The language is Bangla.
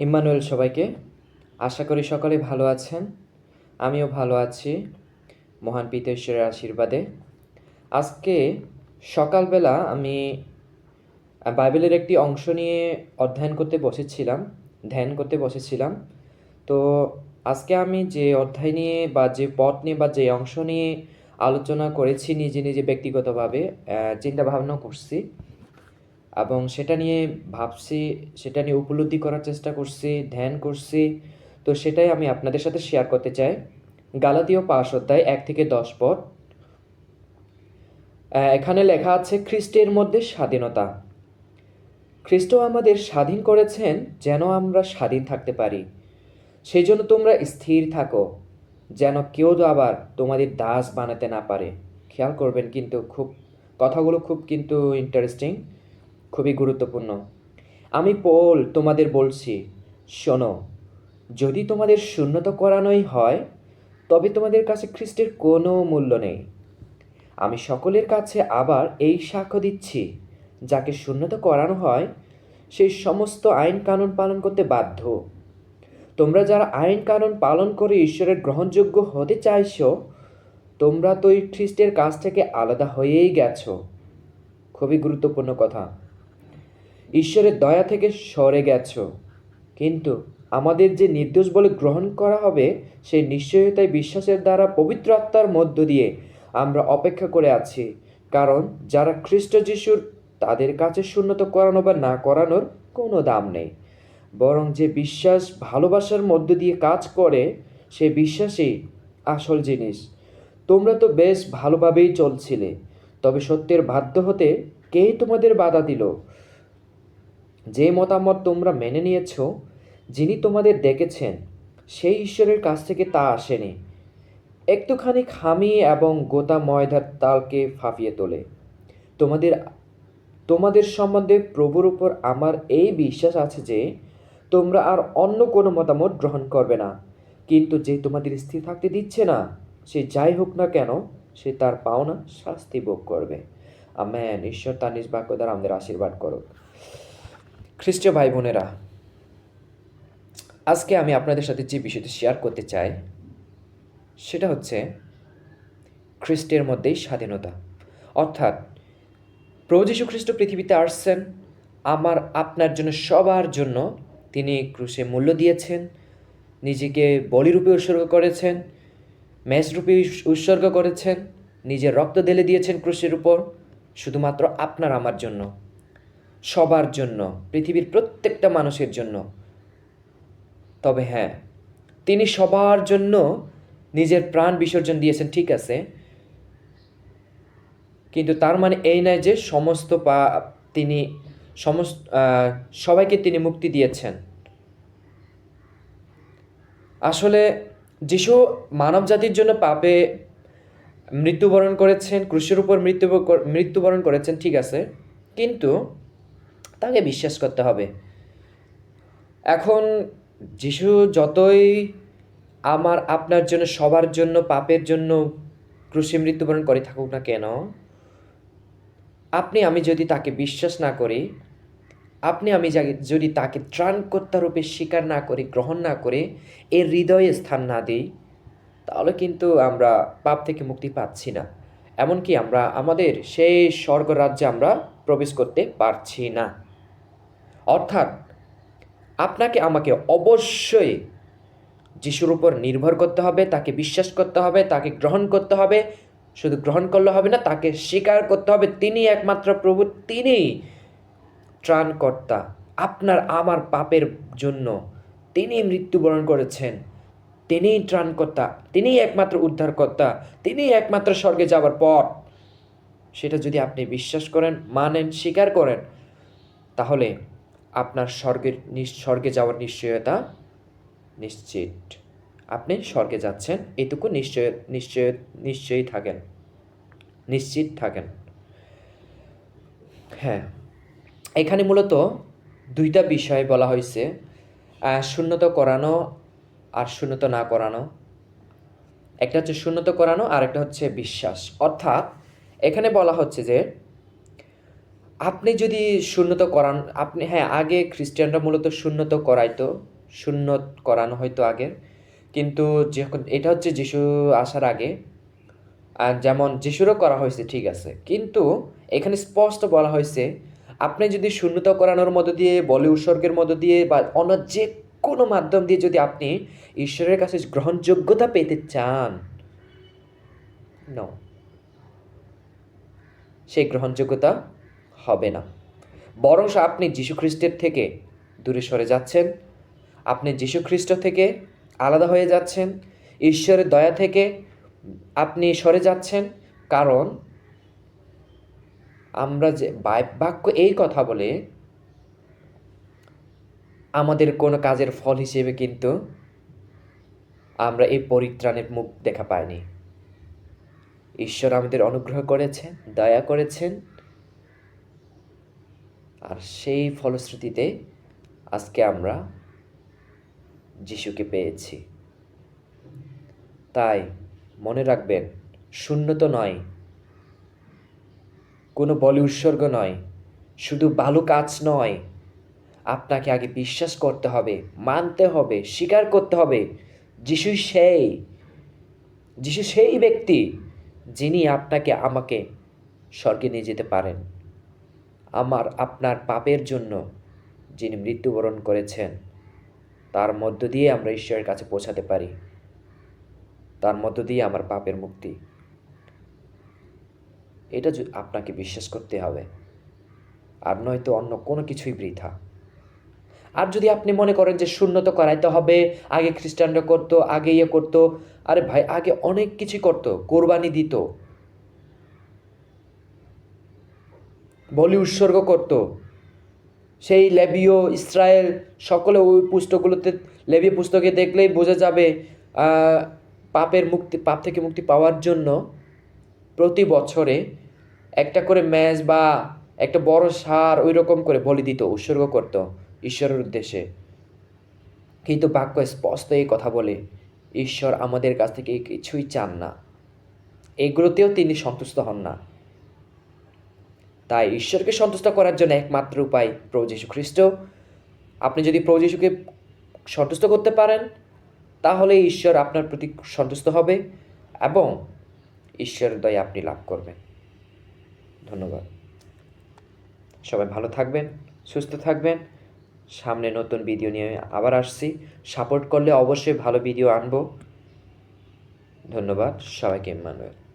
ইম্মানুয়েল সবাইকে। আশা করি সকলে ভালো আছেন। আমিও ভালো আছি মহান পিতেশ্বরের আশীর্বাদে। আজকে সকালবেলা আমি বাইবেলের একটি অংশ নিয়ে অধ্যয়ন করতে বসেছিলাম ধ্যান করতে বসেছিলাম। তো আজকে আমি যে অধ্যায় নিয়ে বা যে পথ নিয়ে বা যে অংশ নিয়ে আলোচনা করেছি নিজে নিজে ব্যক্তিগতভাবে আহ, চিন্তা ভাবনা করছি এবং সেটা নিয়ে ভাবছি সেটা নিয়ে উপলব্ধি করার চেষ্টা করছি ধ্যান করছি। তো সেটাই আমি আপনাদের সাথে শেয়ার করতে চাই। গালাতীয় পাশ অধ্যায় এক থেকে দশ আহ, এখানে লেখা আছে খ্রিস্টের মধ্যে স্বাধীনতা। খ্রিস্ট আমাদের স্বাধীন করেছেন যেন আমরা স্বাধীন থাকতে পারি। সেই জন্য তোমরা স্থির থাকো যেন কেউ তো আবার তোমাদের দাস বানাতে না পারে। খেয়াল করবেন কিন্তু খুব কথাগুলো খুব কিন্তু ইন্টারেস্টিং খুবই গুরুত্বপূর্ণ। আমি পোল তোমাদের বলছি, শোনো, যদি তোমাদের শূন্যত করানোই হয়, তবে তোমাদের কাছে খ্রিস্টের কোনো মূল্য নেই। আমি সকলের কাছে আবার এই সাক্ষ্য দিচ্ছি, যাকে শূন্যত করানো হয় সেই সমস্ত আইন কানুন পালন করতে বাধ্য। তোমরা যারা আইন কানুন পালন করে ঈশ্বরের গ্রহণযোগ্য হতে চাইছো, তোমরা তো খ্রিস্টের কাছ থেকে আলাদা হয়েই গেছো। খুবই গুরুত্বপূর্ণ কথা। ঈশ্বরের দয়া থেকে সরে গেছ। কিন্তু আমাদের যে নির্দোষ বলে গ্রহণ করা হবে, সেই নিশ্চয়তায় বিশ্বাসের দ্বারা পবিত্র আত্মার মধ্য দিয়ে আমরা অপেক্ষা করে আছি। কারণ যারা খ্রিস্ট যিশুর তাদের কাছে শূন্যত করানো বা না করানোর কোনো দাম নেই। বরং যে বিশ্বাস ভালোবাসার মধ্য দিয়ে কাজ করে, সে বিশ্বাসই আসল জিনিস। তোমরা তো বেশ ভালোভাবেই চলছিলে, তবে সত্যের বাধ্য হতে কেই তোমাদের বাধা দিল? যে মতামত তোমরা মেনে নিয়েছ, যিনি তোমাদের ডেকেছেন সেই ঈশ্বরের কাছ থেকে তা আসেনি। একটুখানি খামি এবং গোতা ময়দার তালকে ফাঁপিয়ে তোলে। তোমাদের তোমাদের সম্বন্ধে প্রভুর উপর আমার এই বিশ্বাস আছে যে, তোমরা আর অন্য কোনো মতামত গ্রহণ করবে না। কিন্তু যে তোমাদের স্থির থাকতে দিচ্ছে না, সে যাই হোক না কেন, সে তার পাওনা শাস্তি ভোগ করবে। আমেন। ঈশ্বর তার নিজ বাক্য দ্বারা আমাদের আশীর্বাদ করুক। খ্রিস্টীয় ভাই বোনেরা আজকে আমি আপনাদের সাথে যে বিষয়টি শেয়ার করতে চাই, সেটা হচ্ছে খ্রিস্টের মধ্যেই স্বাধীনতা। অর্থাৎ প্রভু যীশু খ্রিস্ট পৃথিবীতে আসছেন, আমার, আপনার জন্য, সবার জন্য তিনি ক্রুশে মূল্য দিয়েছেন, নিজেকে বলিরূপে উৎসর্গ করেছেন উস- উৎসর্গ করেছেন, নিজের রক্ত ঢেলে দিয়েছেন ক্রুশের উপর, শুধুমাত্র আপনার, আমার জন্য। সবার জন্য, পৃথিবীর প্রত্যেকটা মানুষের জন্য। তবে হ্যাঁ তিনি সবার জন্য নিজের প্রাণ বিসর্জন দিয়েছেন, ঠিক আছে। কিন্তু তার মানে এই নয় যে সমস্ত পা, তিনি সমস্ত সবাইকে তিনি মুক্তি দিয়েছেন। আসলে যিশু মানব জাতির জন্য পাপে মৃত্যুবরণ করেছেন, ক্রুশের উপর মৃত্যু মৃত্যুবরণ করেছেন, ঠিক আছে। কিন্তু তাকে বিশ্বাস করতে হবে। এখন যিশু যতই আমার, আপনার জন্য, সবার জন্য, পাপের জন্য ক্রুশে মৃত্যুবরণ করে থাকুক না কেন, আপনি, আমি যদি তাকে বিশ্বাস না করি, আপনি, আমি যদি তাকে ত্রাণকর্তা রূপে স্বীকার না করি, গ্রহণ না করে, এর হৃদয়ে স্থান না দিই, তাহলে কিন্তু আমরা পাপ থেকে মুক্তি পাচ্ছি না। এমনকি আমরা, আমাদের সেই স্বর্গ রাজ্যে আমরা প্রবেশ করতে পারছি না। অর্থাৎ আপনাকে আমাকে অবশ্যই যিশুর উপর নির্ভর করতে হবে, তাকে বিশ্বাস করতে হবে, তাকে গ্রহণ করতে হবে। শুধু গ্রহণ করলে হবে না, তাকে স্বীকার করতে হবে। তিনি একমাত্র প্রভু তিনি ত্রাণকর্তা। আপনার, আমার পাপের জন্য। তিনি মৃত্যুবরণ করেছেন। তিনিই ত্রাণকর্তা। তিনিই একমাত্র উদ্ধারকর্তা। তিনিই একমাত্র স্বর্গে যাওয়ার পর। সেটা যদি আপনি বিশ্বাস করেন, মানেন, স্বীকার করেন, তাহলে আপনার স্বর্গের স্বর্গে যাওয়ার নিশ্চয়তা নিশ্চিত। আপনি স্বর্গে যাচ্ছেন, এটুকু নিশ্চয় নিশ্চয় নিশ্চয়ই থাকেন। নিশ্চিত থাকেন। হ্যাঁ। এখানে মূলত দুইটা বিষয় বলা হয়েছে শূন্যত করানো আর শূন্যত না করানো। একটা হচ্ছে শূন্যত করানো আর একটা হচ্ছে বিশ্বাস। অর্থাৎ এখানে বলা হচ্ছে যে আপনি যদি শূন্যত করান, আপনি হ্যাঁ আগে খ্রিস্টানরা মূলত শূন্যত করাইতো শূন্য করানো হয়তো আগে, কিন্তু যখন, এটা হচ্ছে যিশু আসার আগে আর যেমন যিশুরও করা হয়েছে, ঠিক আছে, কিন্তু এখানে স্পষ্ট বলা হয়েছে, আপনি যদি শূন্যত করানোর মধ্য দিয়ে বলি উৎসর্গের মধ্য দিয়ে, বা অন্য যে কোনো মাধ্যম দিয়ে যদি আপনি ঈশ্বরের কাছে গ্রহণযোগ্যতা পেতে চান ন সেই গ্রহণযোগ্যতা হবে না। বরং আপনি যীশুখ্রিস্টের থেকে দূরে সরে যাচ্ছেন। আপনি যীশুখ্রিস্ট থেকে আলাদা হয়ে যাচ্ছেন। ঈশ্বরের দয়া থেকে আপনি সরে যাচ্ছেন। কারণ আমরা যে বাক্য এই কথা বলে আমাদের কোনো কাজের ফল হিসেবে কিন্তু আমরা এই পরিত্রাণের মুখ দেখা পাইনি। ঈশ্বর আমাদের অনুগ্রহ করেছেন, দয়া করেছেন। আর সেই ফলশ্রুতিতে আজকে আমরা যিশুকে পেয়েছি। তাই মনে রাখবেন, শূন্য তো নয়। কোনো বলি উৎসর্গ নয়, শুধু ভালো কাজ নয়। আপনাকে আগে বিশ্বাস করতে হবে, মানতে হবে, স্বীকার করতে হবে যিশু সেই যিশু সেই ব্যক্তি যিনি আপনাকে, আমাকে স্বর্গে নিয়ে যেতে পারেন। আমার, আপনার পাপের জন্য যিনি মৃত্যুবরণ করেছেন, তার মধ্য দিয়ে আমরা ঈশ্বরের কাছে পৌঁছাতে পারি। তার মধ্য দিয়ে আমার পাপের মুক্তি। এটা আপনাকে বিশ্বাস করতে হবে, আর নয়তো অন্য কোনো কিছুই বৃথা। আর যদি আপনি মনে করেন যে শূন্য শূন্যত করাইতে হবে, আগে খ্রিস্টানরা করতো, আগে ইয়ে করতো, আরে ভাই, আগে অনেক কিছু করতো, কোরবানি দিত বলি উৎসর্গ করত। সেই লেবীয় ইসরায়েল সকলে ওই পুস্তকগুলোতে, লেবীয় পুস্তকে দেখলেই বোঝা যাবে পাপের মুক্তি, পাপ থেকে মুক্তি পাওয়ার জন্য প্রতি বছরে একটা করে ম্যাচ বা একটা বড় সার ওই রকম করে বলি দিত, উৎসর্গ করত ঈশ্বরের উদ্দেশ্যে। কিন্তু বাক্য স্পষ্ট এই কথা বলে, ঈশ্বর আমাদের কাছ থেকে কিছুই চান না। এগুলোতেও তিনি সন্তুষ্ট হন না। তাই ঈশ্বরকে সন্তুষ্ট করার জন্য একমাত্র উপায় প্রভু খ্রিস্ট। আপনি যদি প্রভু যীশুকে সন্তুষ্ট করতে পারেন, তাহলে ঈশ্বর আপনার প্রতি সন্তুষ্ট হবে এবং ঈশ্বরের দয়া আপনি লাভ করবেন। ধন্যবাদ। সবাই ভালো থাকবেন, সুস্থ থাকবেন। সামনে নতুন ভিডিও নিয়ে আবার আসছি। সাপোর্ট করলে অবশ্যই ভালো ভিডিও আনব। ধন্যবাদ, সবাইকে ইম্মানুয়েল